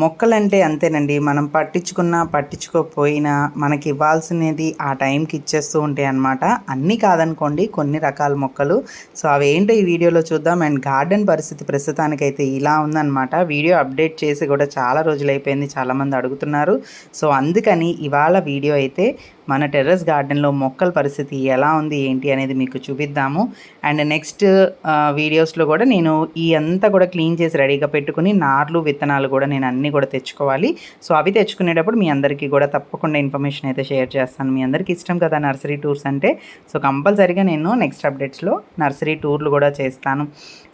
మొక్కలంటే అంతేనండి. మనం పట్టించుకున్నా పట్టించుకోకపోయినా మనకి ఇవ్వాల్సినది ఆ టైంకి ఇచ్చేస్తూ ఉంటాయి అన్నమాట. అన్నీ కాదనుకోండి కొన్ని రకాల మొక్కలు. సో అవి ఏంటో ఈ వీడియోలో చూద్దాం. అండ్ గార్డెన్ పరిస్థితి ప్రస్తుతానికైతే ఇలా ఉందన్నమాట. వీడియో అప్డేట్ చేసి కూడా చాలా రోజులు అయిపోయింది చాలామంది అడుగుతున్నారు. సో అందుకని ఇవాళ వీడియో అయితే మన టెర్రస్ గార్డెన్లో మొక్కల పరిస్థితి ఎలా ఉంది ఏంటి అనేది మీకు చూపిద్దాము. అండ్ నెక్స్ట్ వీడియోస్లో కూడా నేను ఈ అంతా కూడా క్లీన్ చేసి రెడీగా పెట్టుకుని నార్లు విత్తనాలు కూడా నేను అన్ని కూడా తెచ్చుకోవాలి. సో అవి తెచ్చుకునేటప్పుడు మీ అందరికీ కూడా తప్పకుండా ఇన్ఫర్మేషన్ అయితే షేర్ చేస్తాను. మీ అందరికీ ఇష్టం కదా నర్సరీ టూర్స్ అంటే. సో కంపల్సరీగా నేను నెక్స్ట్ అప్డేట్స్లో నర్సరీ టూర్లు కూడా చేస్తాను.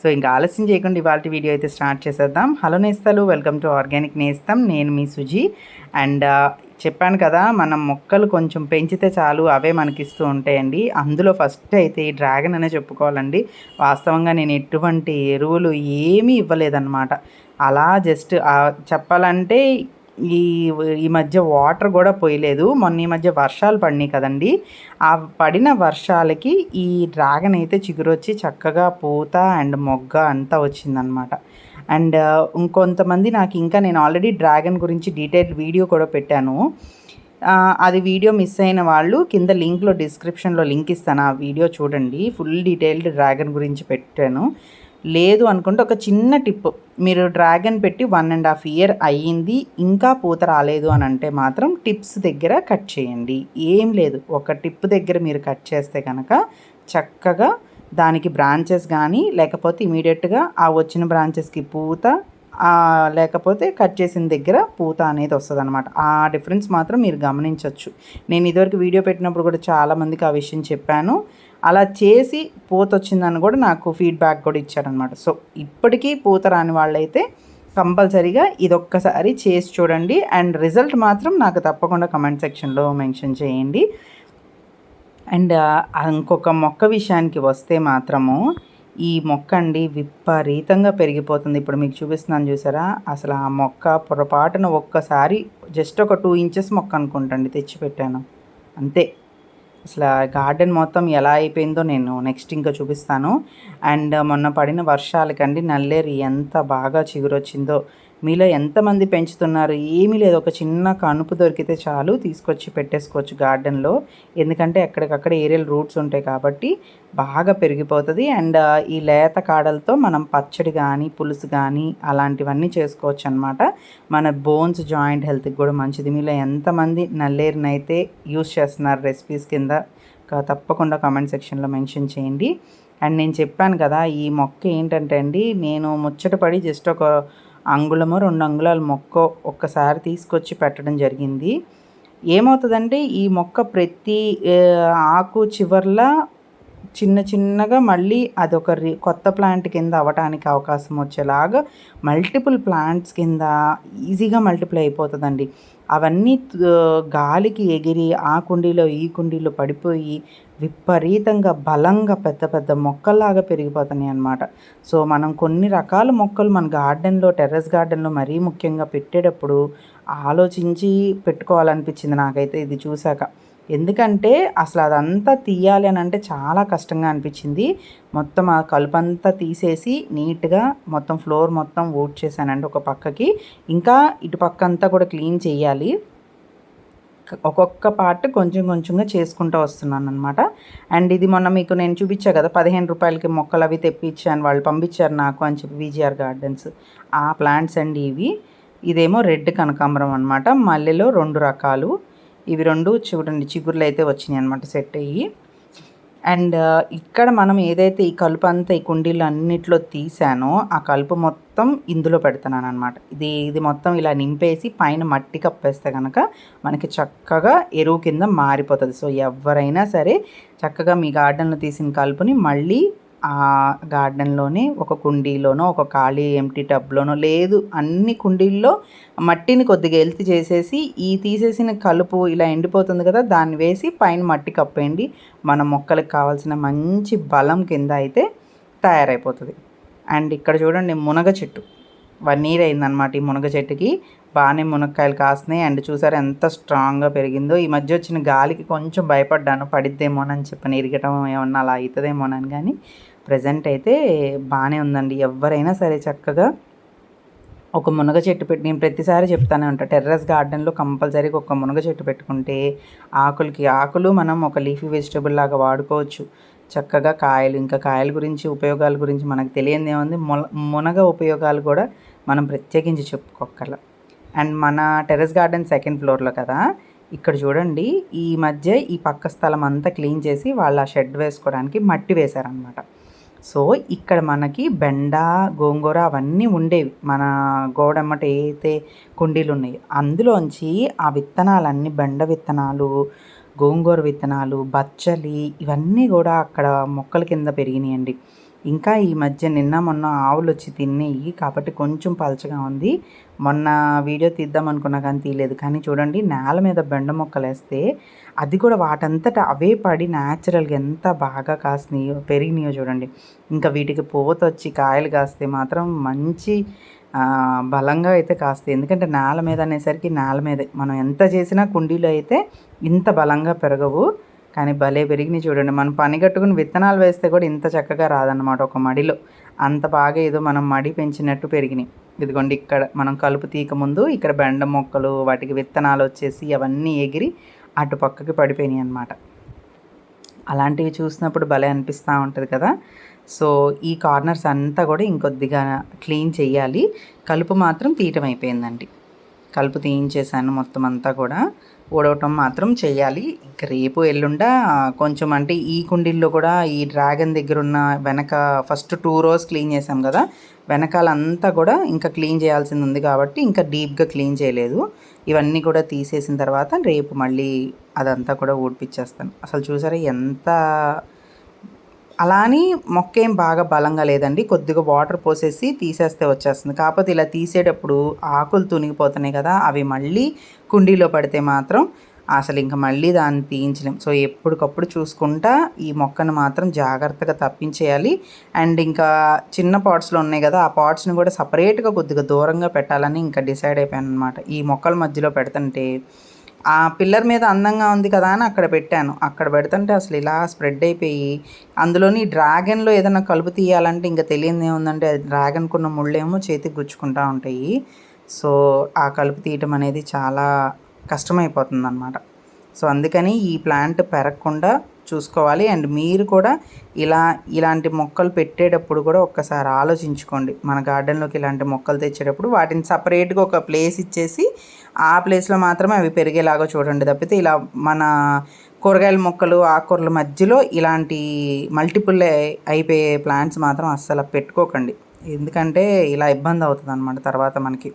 సో ఇంకా ఆలస్యం చేయకుండా ఇవాళ వీడియో అయితే స్టార్ట్ చేసేద్దాం. హలో నేస్తాలు వెల్కమ్ టు ఆర్గానిక్ నేస్తాం. నేను మీ సుజీ. అండ్ చెప్పాను కదా మనం మొక్కలు కొంచెం పెంచితే చాలు అవే మనకిస్తూ ఉంటాయండి. అందులో ఫస్ట్ అయితే ఈ డ్రాగన్ అనే చెప్పుకోవాలండి. వాస్తవంగా నేను ఎటువంటి ఎరువులు ఏమీ ఇవ్వలేదన్నమాట. అలా జస్ట్ చెప్పాలంటే ఈ ఈ మధ్య వాటర్ కూడా పోయలేదు. మొన్న ఈ మధ్య వర్షాలు పడినాయి కదండి. ఆ పడిన వర్షాలకి ఈ డ్రాగన్ అయితే చిగురొచ్చి చక్కగా పూత అండ్ మొగ్గ అంతా వచ్చిందనమాట అండ్ ఇంకొంతమంది నాకు ఇంకా నేను ఆల్రెడీ డ్రాగన్ గురించి డీటెయిల్ వీడియో కూడా పెట్టాను. అది వీడియో మిస్ అయిన వాళ్ళు కింద లింక్లో డిస్క్రిప్షన్లో లింక్ ఇస్తాను ఆ వీడియో చూడండి. ఫుల్ డీటెయిల్డ్ డ్రాగన్ గురించి పెట్టాను. లేదు అనుకుంటే ఒక చిన్న టిప్ మీరు డ్రాగన్ పెట్టి వన్ అండ్ హాఫ్ ఇయర్ అయ్యింది ఇంకా పూత రాలేదు అని అంటే మాత్రం టిప్స్ దగ్గర కట్ చేయండి. ఏం లేదు. ఒక టిప్ దగ్గర మీరు కట్ చేస్తే కనుక చక్కగా దానికి బ్రాంచెస్ కానీ లేకపోతే ఇమీడియట్గా ఆ వచ్చిన బ్రాంచెస్కి పూత లేకపోతే కట్ చేసిన దగ్గర పూత అనేది వస్తుంది అనమాట ఆ డిఫరెన్స్ మాత్రం మీరు గమనించవచ్చు నేను ఇదివరకు వీడియో పెట్టినప్పుడు కూడా చాలామందికి ఆ విషయం చెప్పాను. అలా చేసి పూత వచ్చిందని కూడా నాకు ఫీడ్బ్యాక్ కూడా ఇచ్చారనమాట సో ఇప్పటికీ పూత రాని వాళ్ళైతే కంపల్సరీగా ఇదొక్కసారి చేసి చూడండి. అండ్ రిజల్ట్ మాత్రం నాకు తప్పకుండా కమెంట్ సెక్షన్లో మెన్షన్ చేయండి. అండ్ ఇంకొక మొక్క విషయానికి వస్తే మాత్రము ఈ మొక్క అండి విపరీతంగా పెరిగిపోతుంది. ఇప్పుడు మీకు చూపిస్తున్నాను చూసారా? అసలు ఆ మొక్క పొరపాటున ఒక్కసారి జస్ట్ ఒక టూ ఇంచెస్ మొక్క అనుకుంటండి తెచ్చిపెట్టాను అంతే. అసలు గార్డెన్ మొత్తం ఎలా అయిపోయిందో నేను నెక్స్ట్ ఇంకా చూపిస్తాను. అండ్ మొన్న పడిన వర్షాలకండి నల్లేరు ఎంత బాగా చిగురొచ్చిందో. మీలో ఎంతమంది పెంచుతున్నారు? ఏమీ లేదు. ఒక చిన్న కనుపు దొరికితే చాలు తీసుకొచ్చి పెట్టేసుకోవచ్చు గార్డెన్లో. ఎందుకంటే ఎక్కడికక్కడ ఏరియల్ రూట్స్ ఉంటాయి కాబట్టి బాగా పెరిగిపోతుంది. అండ్ ఈ లేత కాడలతో మనం పచ్చడి కానీ పులుసు కానీ అలాంటివన్నీ చేసుకోవచ్చు అనమాట మన బోన్స్ జాయింట్ హెల్త్కి కూడా మంచిది. మీలో ఎంతమంది నల్లేరునైతే యూస్ చేస్తున్నారు రెసిపీస్ కింద తప్పకుండా కామెంట్ సెక్షన్లో మెన్షన్ చేయండి. అండ్ నేను చెప్పాను కదా ఈ మొక్క ఏంటంటే అండి నేను ముచ్చటపడి జస్ట్ ఒక అంగుళము రెండు అంగుళాల మొక్క ఒక్కసారి తీసుకొచ్చి పెట్టడం జరిగింది. ఏమవుతుందంటే ఈ మొక్క ప్రతి ఆకు చివర్ల చిన్న చిన్నగా మళ్ళీ అదొక రి కొత్త ప్లాంట్ కింద అవ్వటానికి అవకాశం వచ్చేలాగా మల్టిపుల్ ప్లాంట్స్ కింద ఈజీగా మల్టిపుల్ అయిపోతుందండి. అవన్నీ గాలికి ఎగిరి ఆ కుండీలో ఈ కుండీలో పడిపోయి విపరీతంగా బలంగా పెద్ద పెద్ద మొక్కల్లాగా పెరిగిపోతున్నాయి అన్నమాట. సో మనం కొన్ని రకాల మొక్కలు మన గార్డెన్లో టెర్రస్ గార్డెన్లో మరీ ముఖ్యంగా పెట్టేటప్పుడు ఆలోచించి పెట్టుకోవాలనిపించింది నాకైతే ఇది చూశాక. ఎందుకంటే అసలు అదంతా తీయాలి అని అంటే చాలా కష్టంగా అనిపించింది. మొత్తం ఆ కలుపంతా తీసేసి నీట్గా మొత్తం ఫ్లోర్ మొత్తం ఓట్ చేశానండి ఒక పక్కకి. ఇంకా ఇటు పక్క అంతా కూడా క్లీన్ చేయాలి. ఒక్కొక్క పార్ట్ కొంచెం కొంచెంగా చేసుకుంటూ వస్తున్నాను అనమాట అండ్ ఇది మొన్న మీకు నేను చూపించా కదా పదిహేను రూపాయలకి మొక్కలు అవి తెప్పించాను వాళ్ళు పంపించారు నాకు అని చెప్పి విజిఆర్ గార్డెన్స్. ఆ ప్లాంట్స్ అండి ఇవి. ఇదేమో రెడ్ కనకాంబరం అనమాట మల్లెలో రెండు రకాలు. ఇవి రెండు చూడండి చిగురులు అయితే వచ్చినాయి అనమాట సెట్ అయ్యి. అండ్ ఇక్కడ మనం ఏదైతే ఈ కలుపు అంతా ఈ కుండీలు అన్నిట్లో తీసానో ఆ కలుపు మొత్తం ఇందులో పెడుతున్నాను అనమాట ఇది ఇది మొత్తం ఇలా నింపేసి పైన మట్టి కప్పేస్తే కనుక మనకి చక్కగా ఎరువు కింద మారిపోతుంది. సో ఎవరైనా సరే చక్కగా మీ గార్డెన్లో తీసిన కలుపుని మళ్ళీ ఆ గార్డెన్లోనే ఒక కుండీలోనో ఒక ఖాళీ ఎంటీ టబ్లోనో లేదు అన్ని కుండీల్లో మట్టిని కొద్దిగా ఎల్తి చేసేసి ఈ తీసేసిన కలుపు ఇలా ఎండిపోతుంది కదా దాన్ని వేసి పైన మట్టి కప్పేయండి. మన మొక్కలకు కావాల్సిన మంచి బలం కింద అయితే తయారైపోతుంది. అండ్ ఇక్కడ చూడండి మునగ చెట్టు. వన్ ఇయర్ అయిందనమాట ఈ మునగ చెట్టుకి. బాగానే మునక్కాయలు కాస్తున్నాయి. అండ్ చూసారు ఎంత స్ట్రాంగ్గా పెరిగిందో. ఈ మధ్య వచ్చిన గాలికి కొంచెం భయపడ్డాను. పడిద్దేమోనని చెప్పని ఇరగటం ఏమన్నా అలా అవుతుందేమోనని కానీ ప్రజెంట్ అయితే బాగానే ఉందండి. ఎవరైనా సరే చక్కగా ఒక మునగ చెట్టు పెట్టి నేను ప్రతిసారి చెప్తానే ఉంటాను టెర్రస్ గార్డెన్లో కంపల్సరీగా ఒక మునగ చెట్టు పెట్టుకుంటే ఆకులకి ఆకులు మనం ఒక లీఫీ వెజిటబుల్ లాగా వాడుకోవచ్చు. చక్కగా కాయలు ఇంకా కాయల గురించి ఉపయోగాల గురించి మనకు తెలియంది ఏముంది మునగ ఉపయోగాలు కూడా మనం ప్రత్యేకించి చెప్పుకోగల అండ్ మన టెర్రస్ గార్డెన్ సెకండ్ ఫ్లోర్లో కదా ఇక్కడ చూడండి ఈ మధ్య ఈ పక్క స్థలం అంతా క్లీన్ చేసి వాళ్ళు ఆ షెడ్ వేసుకోవడానికి మట్టి వేశారనమాట సో ఇక్కడ మనకి బెండ గోంగూర అవన్నీ ఉండేవి. మన గోడమ్మట అయితే కుండీలు ఉన్నాయి. అందులోంచి ఆ విత్తనాలన్నీ బెండ విత్తనాలు గోంగూర విత్తనాలు బచ్చలి ఇవన్నీ కూడా అక్కడ మొక్కల కింద పెరిగినాయండి. ఇంకా ఈ మధ్య నిన్న మొన్న ఆవులు వచ్చి తిన్నాయి కాబట్టి కొంచెం పలచగా ఉంది. మొన్న వీడియో తీద్దాం అనుకున్నా కానీ తీయలేదు. కానీ చూడండి నేల మీద బెండ మొక్కలు వేస్తే అది కూడా వాటంతటా అవే పడి న్యాచురల్గా ఎంత బాగా కాసినాయో పెరిగినాయో చూడండి. ఇంకా వీటికి పూత వచ్చి కాయలు కాస్తే మాత్రం మంచి బలంగా అయితే కాస్తాయి. ఎందుకంటే నేల మీద అనేసరికి నేల మీదే. మనం ఎంత చేసినా కుండీలో అయితే ఇంత బలంగా పెరగవు. కానీ భలే పెరిగినాయి చూడండి. మనం పని కట్టుకుని విత్తనాలు వేస్తే కూడా ఇంత చక్కగా రాదన్నమాట ఒక మడిలో. అంత బాగా ఏదో మనం మడి పెంచినట్టు పెరిగినాయి. ఇదిగోండి ఇక్కడ మనం కలుపు తీక ముందు ఇక్కడ బెండ మొక్కలు వాటికి విత్తనాలు వచ్చేసి అవన్నీ ఎగిరి అటు పక్కకి పడిపోయినాయి అనమాట అలాంటివి చూసినప్పుడు భలే అనిపిస్తూ ఉంటుంది కదా. సో ఈ కార్నర్స్ అంతా కూడా ఇంకొద్దిగా క్లీన్ చేయాలి. కలుపు మాత్రం తీయటం అయిపోయిందండి. కలుపు తీయించేసాను మొత్తం అంతా కూడా. ఊడవటం మాత్రం చేయాలి. ఇంక రేపు ఎల్లుండ కొంచెం అంటే ఈ కుండీల్లో కూడా ఈ డ్రాగన్ దగ్గర ఉన్న వెనక ఫస్ట్ టూ రోస్ క్లీన్ చేసాం కదా వెనకాలంతా కూడా ఇంకా క్లీన్ చేయాల్సింది ఉంది కాబట్టి ఇంకా డీప్గా క్లీన్ చేయలేదు. ఇవన్నీ కూడా తీసేసిన తర్వాత రేపు మళ్ళీ అదంతా కూడా ఊడిపించేస్తాను అసలు చూసారా ఎంత అలా అని మొక్క ఏం బాగా బలంగా లేదండి. కొద్దిగా వాటర్ పోసేసి తీసేస్తే వచ్చేస్తుంది. కాకపోతే ఇలా తీసేటప్పుడు ఆకులు తునిగిపోతున్నాయి కదా అవి మళ్ళీ కుండీలో పడితే మాత్రం అసలు ఇంకా మళ్ళీ దాన్ని తీయించలేం. సో ఎప్పటికప్పుడు చూసుకుంటా ఈ మొక్కను మాత్రం జాగ్రత్తగా తప్పించేయాలి. అండ్ ఇంకా చిన్న పాట్స్లో ఉన్నాయి కదా ఆ పాట్స్ని కూడా సపరేట్గా కొద్దిగా దూరంగా పెట్టాలని ఇంకా డిసైడ్ అయిపోయాను అనమాట ఈ మొక్కల మధ్యలో పెడుతుంటే ఆ పిల్లర్ మీద అందంగా ఉంది కదా అని అక్కడ పెట్టాను. అక్కడ పెడుతుంటే అసలు ఇలా స్ప్రెడ్ అయిపోయి అందులోని డ్రాగన్లో ఏదైనా కలుపు తీయాలంటే ఇంకా తెలియదు ఏముందంటే డ్రాగన్కున్న ముళ్ళేమో చేతికి గుచ్చుకుంటూ ఉంటాయి. సో ఆ కలుపు తీయటం అనేది చాలా కష్టమైపోతుంది అనమాట సో అందుకని ఈ ప్లాంట్ పెరగకుండా చూసుకోవాలి. అండ్ మీరు కూడా ఇలా ఇలాంటి మొక్కలు పెట్టేటప్పుడు కూడా ఒక్కసారి ఆలోచించుకోండి. మన గార్డెన్లోకి ఇలాంటి మొక్కలు తెచ్చేటప్పుడు వాటిని సపరేట్గా ఒక ప్లేస్ ఇచ్చేసి ఆ ప్లేస్లో మాత్రమే అవి పెరిగేలాగా చూడండి. తప్పితే ఇలా మన కూరగాయల మొక్కలు ఆకుకూరల మధ్యలో ఇలాంటి మల్టిపుల్ అయిపోయే ప్లాంట్స్ మాత్రం అస్సలు పెట్టుకోకండి. ఎందుకంటే ఇలా ఇబ్బంది అవుతుంది అనమాట తర్వాత మనకి.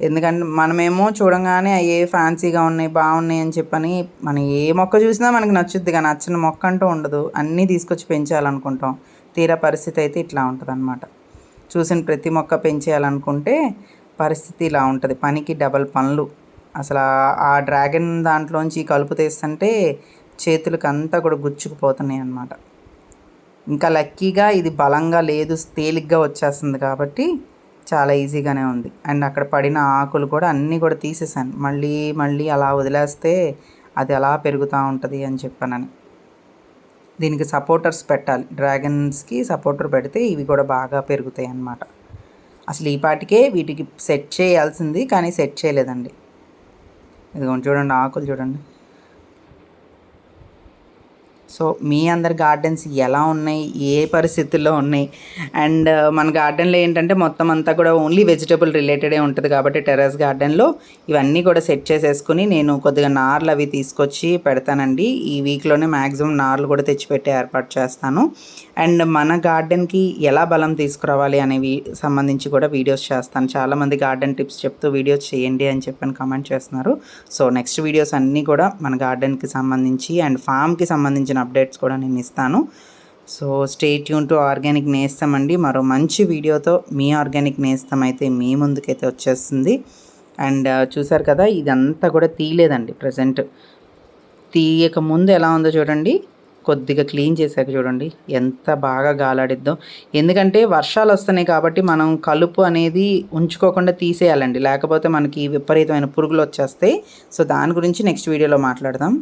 ఎందుకంటే మనమేమో చూడంగానే ఏ ఫ్యాన్సీగా ఉన్నాయి బాగున్నాయి అని చెప్పని మనం ఏ మొక్క చూసినా మనకి నచ్చుద్ది కానీ నచ్చిన మొక్క అంటూ ఉండదు. అన్నీ తీసుకొచ్చి పెంచాలనుకుంటాం. తీరా పరిస్థితి అయితే ఇట్లా ఉంటుంది అనమాట చూసిన ప్రతి మొక్క పెంచేయాలనుకుంటే పరిస్థితి ఇలా ఉంటుంది. పనికి డబల్ పనులు అసలు ఆ డ్రాగన్ దాంట్లోంచి కలుపు తీస్తుంటే చేతులకు అంతా కూడా గుచ్చుకుపోతున్నాయి అన్నమాట. ఇంకా లక్కీగా ఇది బలంగా లేదు తేలిగ్గా వచ్చేస్తుంది కాబట్టి చాలా ఈజీగానే ఉంది. అండ్ అక్కడ పడిన ఆకులు కూడా అన్నీ కూడా తీసేసాను. మళ్ళీ మళ్ళీ అలా వదిలేస్తే అది అలా పెరుగుతూ ఉంటుంది అని చెప్పానని. దీనికి సపోర్టర్స్ పెట్టాలి. డ్రాగన్స్కి సపోర్టర్ పెడితే ఇవి కూడా బాగా పెరుగుతాయి అన్నమాట. అసలు ఈ పాటికే వీటికి సెట్ చేయాల్సింది కానీ సెట్ చేయలేదండి. ఇదిగోండి చూడండి ఆకులు చూడండి. సో మీ అందరి గార్డెన్స్ ఎలా ఉన్నాయి? ఏ పరిస్థితుల్లో ఉన్నాయి? అండ్ uh, మన గార్డెన్లో ఏంటంటే మొత్తం అంతా కూడా ఓన్లీ వెజిటబుల్ రిలేటెడే ఉంటుంది కాబట్టి టెర్రస్ గార్డెన్లో ఇవన్నీ కూడా సెట్ చేసేసుకుని నేను కొద్దిగా నార్లు అవి తీసుకొచ్చి పెడతానండి. ఈ వీక్లోనే మ్యాక్సిమం నార్లు కూడా తెచ్చిపెట్టి ఏర్పాటు చేస్తాను. అండ్ మన గార్డెన్కి ఎలా బలం తీసుకురావాలి అనేవి సంబంధించి కూడా వీడియోస్ చేస్తాను. చాలామంది గార్డెన్ టిప్స్ చెప్తూ వీడియోస్ చేయండి అని చెప్పని కామెంట్ చేస్తున్నారు. సో నెక్స్ట్ వీడియోస్ అన్నీ కూడా మన గార్డెన్కి సంబంధించి అండ్ ఫామ్కి సంబంధించిన అప్డేట్స్ కూడా నేను ఇస్తాను. So stay tune to organic Nestham అండి. మరో మంచి వీడియోతో మీ ఆర్గానిక్ నేస్తం అయితే మీ ముందుకైతే వచ్చేస్తుంది. అండ్ చూసారు కదా ఇదంతా కూడా తీయలేదండి ప్రజెంట్. తీయక ముందు ఎలా ఉందో చూడండి. కొద్దిగా క్లీన్ చేశాక చూడండి. ఎంత బాగా గాలాడిద్దాం. ఎందుకంటే వర్షాలు వస్తున్నాయి కాబట్టి మనం కలుపు అనేది ఉంచుకోకుండా తీసేయాలండి. లేకపోతే మనకి విపరీతమైన పురుగులు వచ్చేస్తాయి. సో దాని గురించి నెక్స్ట్ వీడియోలో మాట్లాడదాం.